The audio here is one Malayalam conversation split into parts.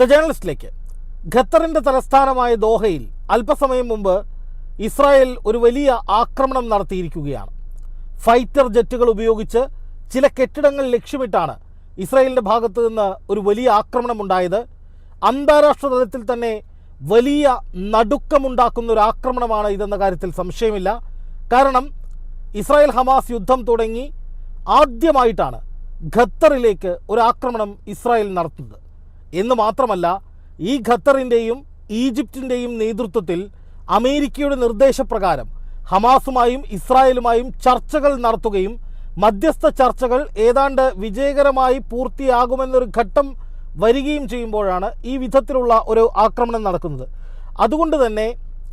ദ ജേണലിസ്റ്റിലേക്ക് ഖത്തറിന്റെ തലസ്ഥാനമായ ദോഹയിൽ അല്പസമയം മുമ്പ് ഇസ്രായേൽ ഒരു വലിയ ആക്രമണം നടത്തിയിരിക്കുകയാണ്. ഫൈറ്റർ ജെറ്റുകൾ ഉപയോഗിച്ച് ചില കെട്ടിടങ്ങൾ ലക്ഷ്യമിട്ടാണ് ഇസ്രായേലിന്റെ ഭാഗത്തു നിന്ന് ഒരു വലിയ ആക്രമണം ഉണ്ടായത്. അന്താരാഷ്ട്ര തലത്തിൽ തന്നെ വലിയ നടുക്കമുണ്ടാക്കുന്ന ഒരു ആക്രമണമാണ് ഇതെന്ന കാര്യത്തിൽ സംശയമില്ല. കാരണം ഇസ്രായേൽ ഹമാസ് യുദ്ധം തുടങ്ങി ആദ്യമായിട്ടാണ് ഖത്തറിലേക്ക് ഒരു ആക്രമണം ഇസ്രായേൽ നടത്തുന്നത്. എന്ന് മാത്രമല്ല ഈ ഖത്തറിന്റെയും ഈജിപ്തിന്റെയും നേതൃത്വത്തിൽ അമേരിക്കയുടെ നിർദ്ദേശപ്രകാരം ഹമാസുമായും ഇസ്രായേലുമായും ചർച്ചകൾ നടത്തുകയും മധ്യസ്ഥ ചർച്ചകൾ ഏതാണ്ട് വിജയകരമായി പൂർത്തിയാകുമെന്നൊരു ഘട്ടം വരികയും ചെയ്യുമ്പോഴാണ് ഈ വിധത്തിലുള്ള ഒരു ആക്രമണം നടക്കുന്നത്. അതുകൊണ്ട് തന്നെ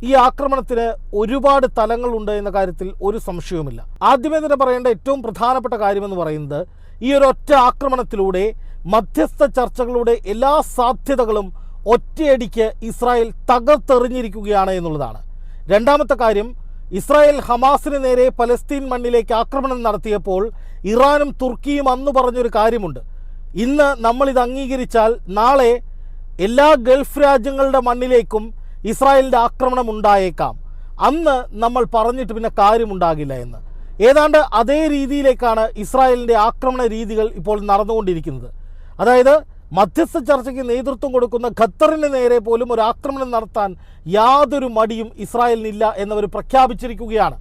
ഈ ആക്രമണത്തിന് ഒരുപാട് തലങ്ങളുണ്ട് എന്ന കാര്യത്തിൽ ഒരു സംശയവുമില്ല. ആദ്യമേ തന്നെ പറയേണ്ട ഏറ്റവും പ്രധാനപ്പെട്ട കാര്യമെന്ന് പറയുന്നത് ഈ ഒരു ഒറ്റ ആക്രമണത്തിലൂടെ മധ്യസ്ഥ ചർച്ചകളുടെ എല്ലാ സാധ്യതകളും ഒറ്റയടിക്ക് ഇസ്രായേൽ തകർത്തെറിഞ്ഞിരിക്കുകയാണ് എന്നുള്ളതാണ്. രണ്ടാമത്തെ കാര്യം ഇസ്രായേൽ ഹമാസിന് നേരെ പലസ്തീൻ മണ്ണിലേക്ക് ആക്രമണം നടത്തിയപ്പോൾ ഇറാനും തുർക്കിയും അന്ന് പറഞ്ഞൊരു കാര്യമുണ്ട്. ഇന്ന് നമ്മളിത് അംഗീകരിച്ചാൽ നാളെ എല്ലാ ഗൾഫ് രാജ്യങ്ങളുടെ മണ്ണിലേക്കും ഇസ്രായേലിന്റെ ആക്രമണം ഉണ്ടായേക്കാം. അന്ന് നമ്മൾ പറഞ്ഞിട്ട് പിന്നെ കാര്യമുണ്ടാകില്ല എന്ന്. ഏതാണ്ട് അതേ രീതിയിലേക്കാണ് ഇസ്രായേലിന്റെ ആക്രമണ രീതികൾ ഇപ്പോൾ നടന്നുകൊണ്ടിരിക്കുന്നത്. അതായത് മധ്യസ്ഥ ചർച്ചയ്ക്ക് നേതൃത്വം കൊടുക്കുന്ന ഖത്തറിന് നേരെ പോലും ഒരു ആക്രമണം നടത്താൻ യാതൊരു മടിയും ഇസ്രായേലിനില്ല എന്നവർ പ്രഖ്യാപിച്ചിരിക്കുകയാണ്.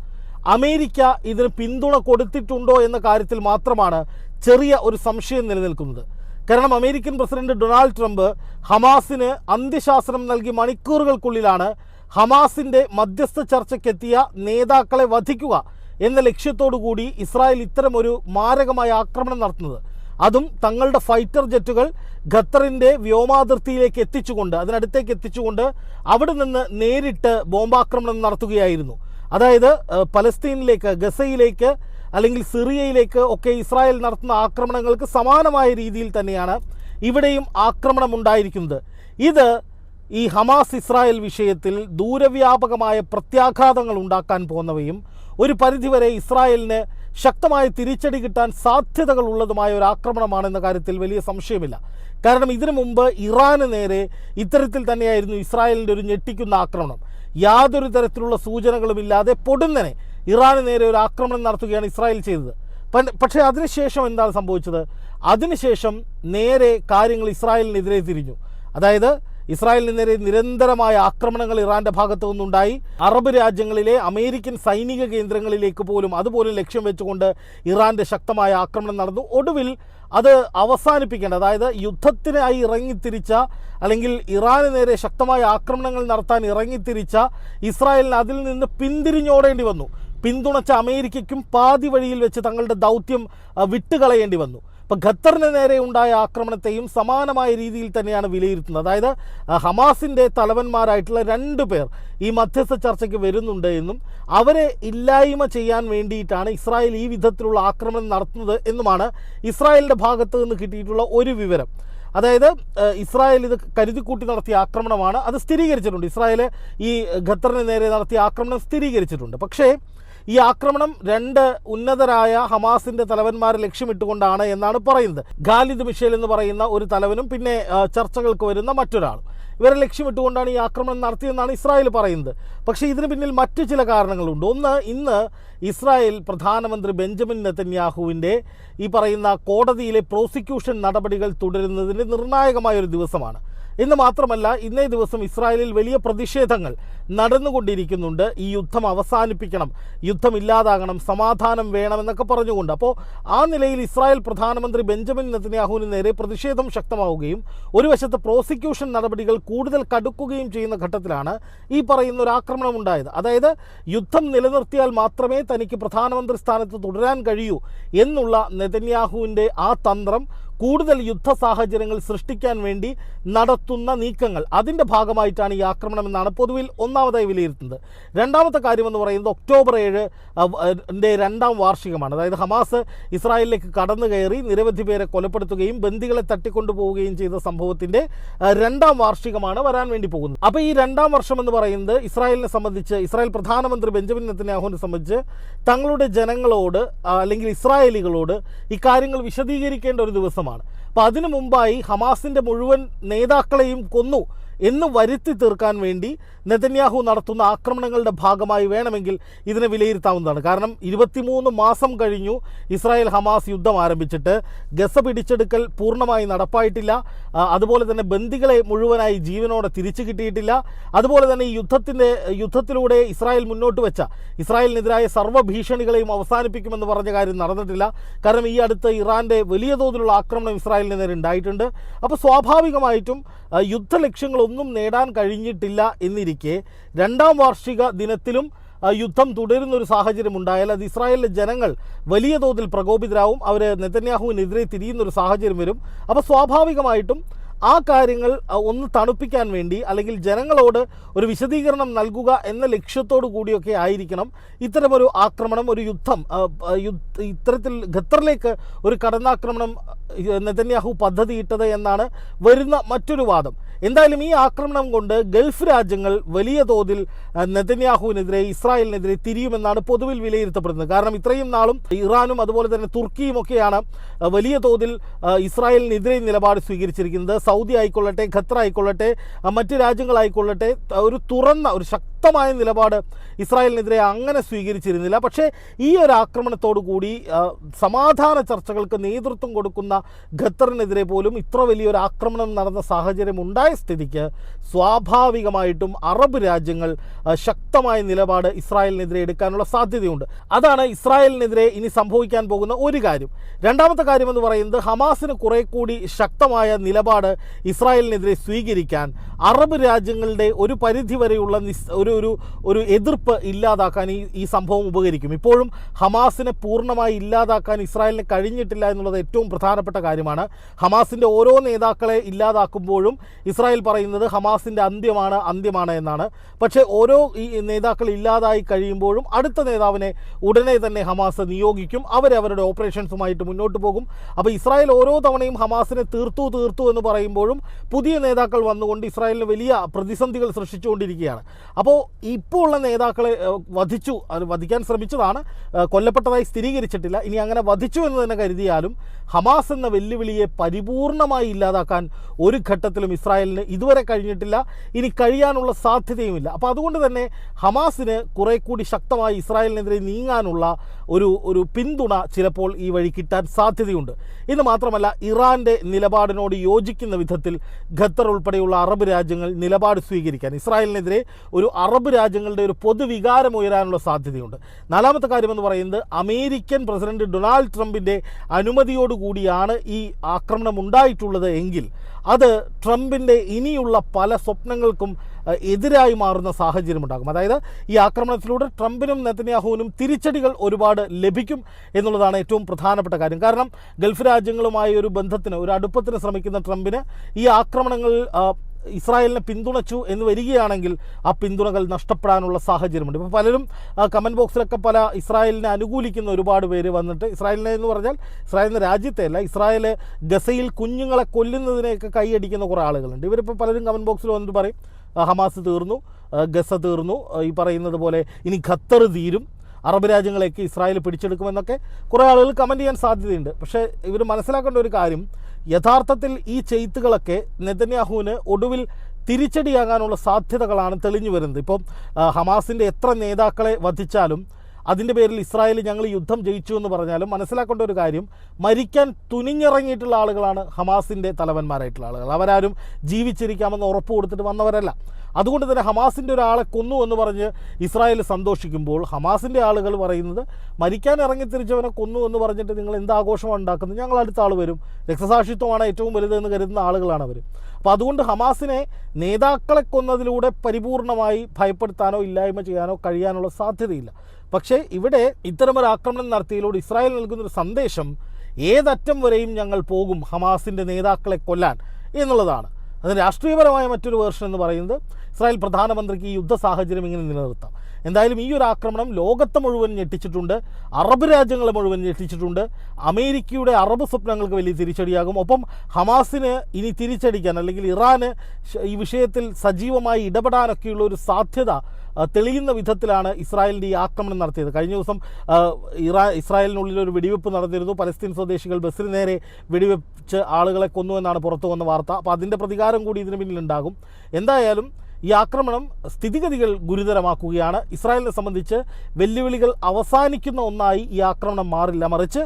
അമേരിക്ക ഇതിന് പിന്തുണ കൊടുത്തിട്ടുണ്ടോ എന്ന കാര്യത്തിൽ മാത്രമാണ് ചെറിയ ഒരു സംശയം നിലനിൽക്കുന്നത്. കാരണം അമേരിക്കൻ പ്രസിഡന്റ് ഡൊണാൾഡ് ട്രംപ് ഹമാസിന് അന്ത്യശാസനം നൽകി മണിക്കൂറുകൾക്കുള്ളിലാണ് ഹമാസിന്റെ മധ്യസ്ഥ ചർച്ചയ്ക്കെത്തിയ നേതാക്കളെ വധിക്കുക എന്ന ലക്ഷ്യത്തോടു കൂടി ഇസ്രായേൽ ഇത്തരമൊരു മാരകമായ ആക്രമണം നടത്തുന്നത്. അതും തങ്ങളുടെ ഫൈറ്റർ ജെറ്റുകൾ ഖത്തറിന്റെ വ്യോമാതിർത്തിയിലേക്ക് എത്തിച്ചുകൊണ്ട് അതിനടുത്തേക്ക് എത്തിച്ചുകൊണ്ട് അവിടെ നിന്ന് നേരിട്ട് ബോംബാക്രമണം നടത്തുകയായിരുന്നു. അതായത് പലസ്തീനിലേക്ക് ഗസയിലേക്ക് അല്ലെങ്കിൽ സിറിയയിലേക്ക് ഒക്കെ ഇസ്രായേൽ നടത്തുന്ന ആക്രമണങ്ങൾക്ക് സമാനമായ രീതിയിൽ തന്നെയാണ് ഇവിടെയും ആക്രമണം ഉണ്ടായിരിക്കുന്നത്. ഇത് ഈ ഹമാസ് ഇസ്രായേൽ വിഷയത്തിൽ ദൂരവ്യാപകമായ പ്രത്യാഘാതങ്ങൾ ഉണ്ടാക്കാൻ പോകുന്നവയും ഒരു പരിധിവരെ ഇസ്രായേലിന് ശക്തമായ തിരിച്ചടി കിട്ടാൻ സാധ്യതകൾ ഉള്ളതുമായ ഒരു ആക്രമണമാണെന്ന കാര്യത്തിൽ വലിയ സംശയമില്ല. കാരണം ഇതിനു മുമ്പ് ഇറാന് നേരെ ഇത്തരത്തിൽ തന്നെയായിരുന്നു ഇസ്രായേലിന്റെ ഒരു ഞെട്ടിക്കുന്ന ആക്രമണം. യാതൊരു തരത്തിലുള്ള സൂചനകളുമില്ലാതെ പൊടുന്നനെ ഇറാന് നേരെ ഒരു ആക്രമണം നടത്തുകയാണ് ഇസ്രായേൽ ചെയ്തത്. പക്ഷേ അതിനുശേഷം എന്താണ് സംഭവിച്ചത്? അതിനുശേഷം നേരെ കാര്യങ്ങൾ ഇസ്രായേലിനെതിരെ തിരിഞ്ഞു. അതായത് ഇസ്രായേലിന് നേരെ നിരന്തരമായ ആക്രമണങ്ങൾ ഇറാന്റെ ഭാഗത്തു നിന്നുണ്ടായി. അറബ് രാജ്യങ്ങളിലെ അമേരിക്കൻ സൈനിക കേന്ദ്രങ്ങളിലേക്ക് പോലും അതുപോലും ലക്ഷ്യം വെച്ചുകൊണ്ട് ഇറാന്റെ ശക്തമായ ആക്രമണം നടന്നു. ഒടുവിൽ അത് അവസാനിപ്പിക്കേണ്ട അതായത് യുദ്ധത്തിനായി ഇറങ്ങിത്തിരിച്ച അല്ലെങ്കിൽ ഇറാന് നേരെ ശക്തമായ ആക്രമണങ്ങൾ നടത്താൻ ഇറങ്ങിത്തിരിച്ച ഇസ്രായേലിന് അതിൽ നിന്ന് പിന്തിരിഞ്ഞോടേണ്ടി വന്നു. പിന്തുണച്ച അമേരിക്കയ്ക്കും പാതി വഴിയിൽ വെച്ച് തങ്ങളുടെ ദൗത്യം വിട്ടുകളയേണ്ടി വന്നു. ഇപ്പം ഖത്തറിന് നേരെ ഉണ്ടായ ആക്രമണത്തെയും സമാനമായ രീതിയിൽ തന്നെയാണ് വിലയിരുത്തുന്നത്. അതായത് ഹമാസിന്റെ തലവന്മാരായിട്ടുള്ള രണ്ട് പേർ ഈ മധ്യസ്ഥ ചർച്ചയ്ക്ക് വരുന്നുണ്ട് എന്നും അവരെ ഇല്ലായ്മ ചെയ്യാൻ വേണ്ടിയിട്ടാണ് ഇസ്രായേൽ ഈ വിധത്തിലുള്ള ആക്രമണം നടത്തുന്നത് എന്നുമാണ് ഇസ്രായേലിന്റെ ഭാഗത്ത് നിന്ന് കിട്ടിയിട്ടുള്ള ഒരു വിവരം. അതായത് ഇസ്രായേൽ ഇത് കരുതിക്കൂട്ടി നടത്തിയ ആക്രമണമാണ്. അത് സ്ഥിരീകരിച്ചിട്ടുണ്ട്. ഇസ്രായേൽ ഈ ഖത്തറിന് നേരെ നടത്തിയ ആക്രമണം സ്ഥിരീകരിച്ചിട്ടുണ്ട്. പക്ഷേ ഈ ആക്രമണം രണ്ട് ഉന്നതരായ ഹമാസിന്റെ തലവന്മാരെ ലക്ഷ്യമിട്ടുകൊണ്ടാണ് എന്നാണ് പറയുന്നത്. ഖാലിദ് മിഷേൽ എന്ന് പറയുന്ന ഒരു തലവനും പിന്നെ ചർച്ചകൾക്ക് വരുന്ന മറ്റൊരാളും. ഇവരെ ലക്ഷ്യമിട്ടുകൊണ്ടാണ് ഈ ആക്രമണം നടത്തിയെന്നാണ് ഇസ്രായേൽ പറയുന്നത്. പക്ഷേ ഇതിന് പിന്നിൽ മറ്റു ചില കാരണങ്ങളുണ്ട്. ഒന്ന് ഇന്ന് ഇസ്രായേൽ പ്രധാനമന്ത്രി ബെഞ്ചമിൻ നെത്തന്യാഹുവിന്റെ ഈ പറയുന്ന കോടതിയിലെ പ്രോസിക്യൂഷൻ നടപടികൾ തുടരുന്നതിന് നിർണായകമായ ഒരു ദിവസമാണ്. എന്ന് മാത്രമല്ല ഇന്നേ ദിവസം ഇസ്രായേലിൽ വലിയ പ്രതിഷേധങ്ങൾ നടന്നുകൊണ്ടിരിക്കുന്നുണ്ട്. ഈ യുദ്ധം അവസാനിപ്പിക്കണം. യുദ്ധം ഇല്ലാതാകണം. സമാധാനം വേണമെന്നൊക്കെ പറഞ്ഞുകൊണ്ട്. അപ്പോൾ ആ നിലയിൽ ഇസ്രായേൽ പ്രധാനമന്ത്രി ബെഞ്ചമിൻ നെതന്യാഹുവിന് നേരെ പ്രതിഷേധം ശക്തമാവുകയും ഒരു വശത്ത് പ്രോസിക്യൂഷൻ നടപടികൾ കൂടുതൽ കടുക്കുകയും ചെയ്യുന്ന ഘട്ടത്തിലാണ് ഈ പറയുന്ന ഒരു ആക്രമണം ഉണ്ടായത്. അതായത് യുദ്ധം നിലനിർത്തിയാൽ മാത്രമേ തനിക്ക് പ്രധാനമന്ത്രി സ്ഥാനത്ത് തുടരാൻ കഴിയൂ എന്നുള്ള നെതന്യാഹുവിന്റെ ആ തന്ത്രം കൂടുതൽ യുദ്ധ സാഹചര്യങ്ങൾ സൃഷ്ടിക്കാൻ വേണ്ടി നടത്തുന്ന നീക്കങ്ങൾ. അതിന്റെ ഭാഗമായിട്ടാണ് ഈ ആക്രമണം എന്നാണ് പൊതുവിൽ ഒന്നാമതായി വിലയിരുത്തുന്നത്. രണ്ടാമത്തെ കാര്യമെന്ന് പറയുന്നത് ഒക്ടോബർ ഏഴ് രണ്ടാം വാർഷികമാണ്. അതായത് ഹമാസ് ഇസ്രായേലിലേക്ക് കടന്നു കയറി നിരവധി പേരെ കൊലപ്പെടുത്തുകയും ബന്ദികളെ തട്ടിക്കൊണ്ടുപോവുകയും ചെയ്ത സംഭവത്തിന്റെ രണ്ടാം വാർഷികമാണ് വരാൻ വേണ്ടി പോകുന്നത്. അപ്പോൾ ഈ രണ്ടാം വർഷം എന്ന് പറയുന്നത് ഇസ്രായേലിനെ സംബന്ധിച്ച് ഇസ്രായേൽ പ്രധാനമന്ത്രി ബെഞ്ചമിൻ നെത്തന്യാഹുവിനെ സംബന്ധിച്ച് തങ്ങളുടെ ജനങ്ങളോട് അല്ലെങ്കിൽ ഇസ്രായേലികളോട് ഇക്കാര്യങ്ങൾ വിശദീകരിക്കേണ്ട ഒരു ദിവസമാണ്. അപ്പോൾ അതിനു മുമ്പായി ഹമാസിന്റെ മുഴുവൻ നേതാക്കളെയും കൊന്നു. എന്ന് വരുത്തി തീർക്കാൻ വേണ്ടി നെതന്യാഹു നടത്തുന്ന ആക്രമണങ്ങളുടെ ഭാഗമായി വേണമെങ്കിൽ ഇതിനെ വിലയിരുത്താവുന്നതാണ്. കാരണം ഇരുപത്തിമൂന്ന് മാസം കഴിഞ്ഞു ഇസ്രായേൽ ഹമാസ് യുദ്ധം ആരംഭിച്ചിട്ട് ഗസ പിടിച്ചെടുക്കൽ പൂർണമായി നടപ്പായിട്ടില്ല. അതുപോലെ തന്നെ ബന്ദികളെ മുഴുവനായി ജീവനോടെ തിരിച്ചു കിട്ടിയിട്ടില്ല. അതുപോലെ തന്നെ ഈ യുദ്ധത്തിന്റെ യുദ്ധത്തിലൂടെ ഇസ്രായേൽ മുന്നോട്ട് വെച്ച ഇസ്രായേലിനെതിരായ സർവ ഭീഷണികളെയും അവസാനിപ്പിക്കുമെന്ന് പറഞ്ഞ കാര്യം നടന്നിട്ടില്ല. കാരണം ഈ അടുത്ത് ഇറാന്റെ വലിയ തോതിലുള്ള ആക്രമണം ഇസ്രായേലിന് നേരെ ഉണ്ടായിട്ടുണ്ട്. അപ്പോൾ സ്വാഭാവികമായിട്ടും ആ, യുദ്ധലക്ഷ്യങ്ങളൊന്നും നേടാൻ കഴിഞ്ഞിട്ടില്ല എന്നിരിക്കെ രണ്ടാം വാർഷിക ദിനത്തിലും യുദ്ധം തുടരുന്ന ഒരു സാഹചര്യം ഉണ്ടായാൽ അത് ഇസ്രായേലിലെ ജനങ്ങൾ വലിയ തോതിൽ പ്രകോപിതരാവും. അവർ നെതന്യാഹുവിനെതിരെ തിരിയുന്ന ഒരു സാഹചര്യം വരും. അപ്പോൾ സ്വാഭാവികമായിട്ടും ആ കാര്യങ്ങൾ ഒന്ന് തണുപ്പിക്കാൻ വേണ്ടി അല്ലെങ്കിൽ ജനങ്ങളോട് ഒരു വിശദീകരണം നൽകുക എന്ന ലക്ഷ്യത്തോടു കൂടിയൊക്കെ ആയിരിക്കണം. ഇത്തരമൊരു ആക്രമണം ഒരു യുദ്ധം ഇത്തരത്തിൽ ഖത്തറിലേക്ക് ഒരു കടന്നാക്രമണം നെതന്യാഹു പദ്ധതിയിട്ടത് എന്നാണ് വരുന്ന മറ്റൊരു വാദം. എന്തായാലും ഈ ആക്രമണം കൊണ്ട് ഗൾഫ് രാജ്യങ്ങൾ വലിയ തോതിൽ നെതന്യാഹുവിനെതിരെ ഇസ്രായേലിനെതിരെ തിരിയുമെന്നാണ് പൊതുവിൽ വിലയിരുത്തപ്പെടുന്നത്. കാരണം ഇത്രയും നാളും ഇറാനും അതുപോലെ തന്നെ തുർക്കിയും ഒക്കെയാണ് വലിയ തോതിൽ ഇസ്രായേലിനെതിരെ നിലപാട് സ്വീകരിച്ചിരിക്കുന്നത്. സൗദി ആയിക്കൊള്ളട്ടെ ഖത്തർ ആയിക്കൊള്ളട്ടെ മറ്റ് രാജ്യങ്ങളായിക്കൊള്ളട്ടെ ഒരു തുറന്ന ഒരു ശക്തമായ നിലപാട് ഇസ്രായേലിനെതിരെ അങ്ങനെ സ്വീകരിച്ചിരുന്നില്ല. പക്ഷേ ഈ ഒരു ആക്രമണത്തോടു കൂടി സമാധാന ചർച്ചകൾക്ക് നേതൃത്വം കൊടുക്കുന്ന ഖത്തറിനെതിരെ പോലും ഇത്ര വലിയൊരു ആക്രമണം നടന്ന സാഹചര്യം ഉണ്ടായ സ്ഥിതിക്ക് സ്വാഭാവികമായിട്ടും അറബ് രാജ്യങ്ങൾ ശക്തമായ നിലപാട് ഇസ്രായേലിനെതിരെ എടുക്കാനുള്ള സാധ്യതയുണ്ട്. അതാണ് ഇസ്രായേലിനെതിരെ ഇനി സംഭവിക്കാൻ പോകുന്ന ഒരു കാര്യം. രണ്ടാമത്തെ കാര്യം എന്ന് പറയുന്നത് ഹമാസിന് കുറെ കൂടി ശക്തമായ നിലപാട് ഇസ്രായേലിനെതിരെ സ്വീകരിക്കാൻ അറബ് രാജ്യങ്ങളുടെ ഒരു പരിധിവരെയുള്ള നിസ് ഒരു ഒരു ഒരു എതിർപ്പ് ഇല്ലാതാക്കാൻ ഈ ഈ സംഭവം ഉപകരിക്കും. ഇപ്പോഴും ഹമാസിനെ പൂർണമായി ഇല്ലാതാക്കാൻ ഇസ്രായേലിന് കഴിഞ്ഞിട്ടില്ല എന്നുള്ളത് ഏറ്റവും പ്രധാനപ്പെട്ട കാര്യമാണ്. ഹമാസിന്റെ ഓരോ നേതാക്കളെ ഇല്ലാതാക്കുമ്പോഴും ഇസ്രായേൽ പറയുന്നത് ഹമാസിന്റെ അന്ത്യമാണ് അന്ത്യമാണ് എന്നാണ്. പക്ഷേ ഓരോ ഈ നേതാക്കൾ ഇല്ലാതായി കഴിയുമ്പോഴും അടുത്ത നേതാവിനെ ഉടനെ തന്നെ ഹമാസ് നിയോഗിക്കും. അവരവരുടെ ഓപ്പറേഷൻസുമായിട്ട് മുന്നോട്ട് പോകും. അപ്പോൾ ഇസ്രായേൽ ഓരോ തവണയും ഹമാസിനെ തീർത്തു തീർത്തു എന്ന് പറയുമ്പോഴും പുതിയ നേതാക്കൾ വന്നുകൊണ്ട് ഇസ്രായേലിന് വലിയ പ്രതിസന്ധികൾ സൃഷ്ടിച്ചുകൊണ്ടിരിക്കുകയാണ്. അപ്പോൾ ഇപ്പോൾ ഉള്ള നേതാക്കളെ വധിച്ചു അത് വധിക്കാൻ ശ്രമിച്ചതാണ്. കൊല്ലപ്പെട്ടതായി സ്ഥിരീകരിച്ചിട്ടില്ല. ഇനി അങ്ങനെ വധിച്ചു എന്ന് തന്നെ കരുതിയാലും ഹമാസ് എന്ന വെല്ലുവിളിയെ പരിപൂർണമായി ഇല്ലാതാക്കാൻ ഒരു ഘട്ടത്തിലും ഇസ്രായേലിന് ഇതുവരെ കഴിഞ്ഞിട്ടില്ല. ഇനി കഴിയാനുള്ള സാധ്യതയുമില്ല. അപ്പോൾ അതുകൊണ്ട് തന്നെ ഹമാസിന് കുറെ കൂടി ശക്തമായി ഇസ്രായേലിനെതിരെ നീങ്ങാനുള്ള ഒരു ഒരു പിന്തുണ ചിലപ്പോൾ ഈ വഴി കിട്ടാൻ സാധ്യതയുണ്ട്. ഇത് മാത്രമല്ല ഇറാന്റെ നിലപാടിനോട് യോജിക്കുന്ന വിധത്തിൽ ഖത്തർ ഉൾപ്പെടെയുള്ള അറബ് രാജ്യങ്ങൾ നിലപാട് സ്വീകരിക്കാൻ ഇസ്രായേലിനെതിരെ ഒരു അറബ് രാജ്യങ്ങളുടെ ഒരു പൊതുവികാരം ഉയരാനുള്ള സാധ്യതയുണ്ട്. നാലാമത്തെ കാര്യമെന്ന് പറയുന്നത് അമേരിക്കൻ പ്രസിഡന്റ് ഡൊണാൾഡ് ട്രംപിന്റെ അനുമതിയോടുകൂടിയാണ് ഈ ആക്രമണം ഉണ്ടായിട്ടുള്ളത് എങ്കിൽ അത് ട്രംപിന്റെ ഇനിയുള്ള പല സ്വപ്നങ്ങൾക്കും എതിരായി മാറുന്ന സാഹചര്യം ഉണ്ടാകും. അതായത് ഈ ആക്രമണത്തിലൂടെ ട്രംപിനും നെതന്യാഹുവിനും തിരിച്ചടികൾ ഒരുപാട് ലഭിക്കും എന്നുള്ളതാണ് ഏറ്റവും പ്രധാനപ്പെട്ട കാര്യം. കാരണം ഗൾഫ് രാജ്യങ്ങളുമായി ഒരു ബന്ധത്തിന് ഒരു അടുപ്പത്തിന് ശ്രമിക്കുന്ന ട്രംപിന് ഈ ആക്രമണങ്ങൾ ഇസ്രായേലിനെ പിന്തുണച്ചു എന്ന് വരികയാണെങ്കിൽ ആ പിന്തുണകൾ നഷ്ടപ്പെടാനുള്ള സാഹചര്യമുണ്ട്. ഇപ്പോൾ പലരും കമന്റ് ബോക്സിലൊക്കെ പല ഇസ്രായേലിനെ അനുകൂലിക്കുന്ന ഒരുപാട് പേര് വന്നിട്ട് ഇസ്രായേലിനെ എന്ന് പറഞ്ഞാൽ ഇസ്രായേലിന്റെ രാജ്യത്തെ അല്ല ഇസ്രായേൽ ഗസയിൽ കുഞ്ഞുങ്ങളെ കൊല്ലുന്നതിനെയൊക്കെ കൈയടിക്കുന്ന കുറേ ആളുകളുണ്ട്. ഇവരിപ്പോൾ പലരും കമന്റ് ബോക്സിൽ വന്നിട്ട് പറയും ഹമാസ് തീർന്നു ഗസ തീർന്നു ഈ പറയുന്നത് പോലെ ഇനി ഖത്തർ തീരും അറബ് രാജ്യങ്ങളെയൊക്കെ ഇസ്രായേൽ പിടിച്ചെടുക്കുമെന്നൊക്കെ കുറേ ആളുകൾ കമന്റ് ചെയ്യാൻ സാധ്യതയുണ്ട്. പക്ഷേ ഇവർ മനസ്സിലാക്കേണ്ട ഒരു കാര്യം യഥാർത്ഥത്തിൽ ഈ ചെയ്ത്തുകളൊക്കെ നെതന്യാഹുവിന് ഒടുവിൽ തിരിച്ചടിയാകാനുള്ള സാധ്യതകളാണ് തെളിഞ്ഞു വരുന്നത്. ഇപ്പം ഹമാസിന്റെ എത്ര നേതാക്കളെ വധിച്ചാലും അതിന്റെ പേരിൽ ഇസ്രായേൽ ഞങ്ങൾ യുദ്ധം ജയിച്ചു എന്ന് പറഞ്ഞാലും മനസ്സിലാക്കേണ്ട ഒരു കാര്യം മരിക്കാൻ തുനിഞ്ഞിറങ്ങിയിട്ടുള്ള ആളുകളാണ് ഹമാസിന്റെ തലവന്മാരായിട്ടുള്ള ആളുകൾ. അവരാരും ജീവിച്ചിരിക്കാമെന്ന് ഉറപ്പ് കൊടുത്തിട്ട് വന്നവരല്ല. അതുകൊണ്ട് തന്നെ ഹമാസിന്റെ ഒരാളെ കൊന്നു എന്ന് പറഞ്ഞ് ഇസ്രായേൽ സന്തോഷിക്കുമ്പോൾ ഹമാസിന്റെ ആളുകൾ പറയുന്നത് മരിക്കാൻ ഇറങ്ങി തിരിച്ചവനെ കൊന്നു എന്ന് പറഞ്ഞിട്ട് നിങ്ങൾ എന്ത് ആഘോഷമാണ് ഉണ്ടാക്കുന്നത്? ഞങ്ങൾ അടുത്ത ആൾ വരും. രക്തസാക്ഷിത്വമാണ് ഏറ്റവും വലുതെന്ന് കരുതുന്ന ആളുകളാണ് അവർ അപ്പോൾ അതുകൊണ്ട് ഹമാസിനെ നേതാക്കളെ കൊന്നതിലൂടെ പരിപൂർണമായി ഭയപ്പെടുത്താനോ ഇല്ലായ്മ ചെയ്യാനോ കഴിയാനുള്ള സാധ്യതയില്ല. പക്ഷേ ഇവിടെ ഇത്തരമൊരു ആക്രമണം നടത്തിയതിലൂടെ ഇസ്രായേൽ നൽകുന്നൊരു സന്ദേശം ഏതറ്റം വരെയും ഞങ്ങൾ പോകും ഹമാസിന്റെ നേതാക്കളെ കൊല്ലാൻ എന്നുള്ളതാണ്. അതിന് രാഷ്ട്രീയപരമായ മറ്റൊരു വേർഷൻ എന്ന് പറയുന്നത് ഇസ്രായേൽ പ്രധാനമന്ത്രിക്ക് ഈ യുദ്ധ സാഹചര്യം ഇങ്ങനെ നിലനിർത്താം. എന്തായാലും ഈ ഒരു ആക്രമണം ലോകത്തെ മുഴുവൻ ഞെട്ടിച്ചിട്ടുണ്ട് അറബ് രാജ്യങ്ങളെ മുഴുവൻ ഞെട്ടിച്ചിട്ടുണ്ട് അമേരിക്കയുടെ അറബ് സ്വപ്നങ്ങൾക്ക് വലിയ തിരിച്ചടിയാകും. ഒപ്പം ഹമാസിന് ഇനി തിരിച്ചടിക്കാൻ അല്ലെങ്കിൽ ഇറാന് ഈ വിഷയത്തിൽ സജീവമായി ഇടപെടാനൊക്കെയുള്ള ഒരു സാധ്യത തെളിയുന്ന വിധത്തിലാണ് ഇസ്രായേലിന്റെ ഈ ആക്രമണം നടത്തിയത്. കഴിഞ്ഞ ദിവസം ഇറാ ഇസ്രായേലിനുള്ളിൽ ഒരു വെടിവെപ്പ് നടന്നിരുന്നു. പലസ്തീൻ സ്വദേശികൾ ബസ്സിന് നേരെ വെടിവെച്ച് ആളുകളെ കൊന്നു എന്നാണ് പുറത്തു വന്ന വാർത്ത. അപ്പോൾ അതിന്റെ പ്രതികാരം കൂടി ഇതിന് പിന്നിലുണ്ടാകും. എന്തായാലും ഈ ആക്രമണം സ്ഥിതിഗതികൾ ഗുരുതരമാക്കുകയാണ്. ഇസ്രായേലിനെ സംബന്ധിച്ച് വെല്ലുവിളികൾ അവസാനിക്കുന്ന ഒന്നായി ഈ ആക്രമണം മാറില്ല. മറിച്ച്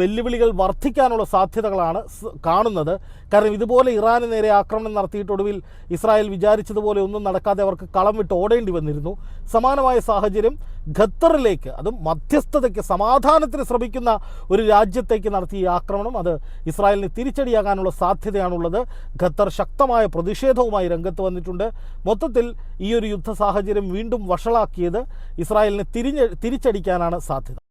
വെല്ലുവിളികൾ വർദ്ധിക്കാനുള്ള സാധ്യതകളാണ് കാണുന്നത്. കാരണം ഇതുപോലെ ഇറാന് നേരെ ആക്രമണം നടത്തിയിട്ട് ഒടുവിൽ ഇസ്രായേൽ വിചാരിച്ചതുപോലെ ഒന്നും നടക്കാതെ അവർക്ക് കളം വിട്ട് ഓടേണ്ടി വന്നിരുന്നു. സമാനമായ സാഹചര്യം ഖത്തറിലേക്ക് അതും മധ്യസ്ഥതയ്ക്ക് സമാധാനത്തിന് ശ്രമിക്കുന്ന ഒരു രാജ്യത്തേക്ക് നടത്തിയ ആക്രമണം അത് ഇസ്രായേലിന് തിരിച്ചടിയാകാനുള്ള സാധ്യതയാണുള്ളത്. ഖത്തർ ശക്തമായ പ്രതിഷേധവുമായി രംഗത്ത് വന്നിട്ടുണ്ട്. മൊത്തത്തിൽ ഈ ഒരു യുദ്ധ സാഹചര്യം വീണ്ടും വഷളാക്കിയത് ഇസ്രായേലിനെ തിരിഞ്ഞ് തിരിച്ചടിക്കാനാണ് സാധ്യത.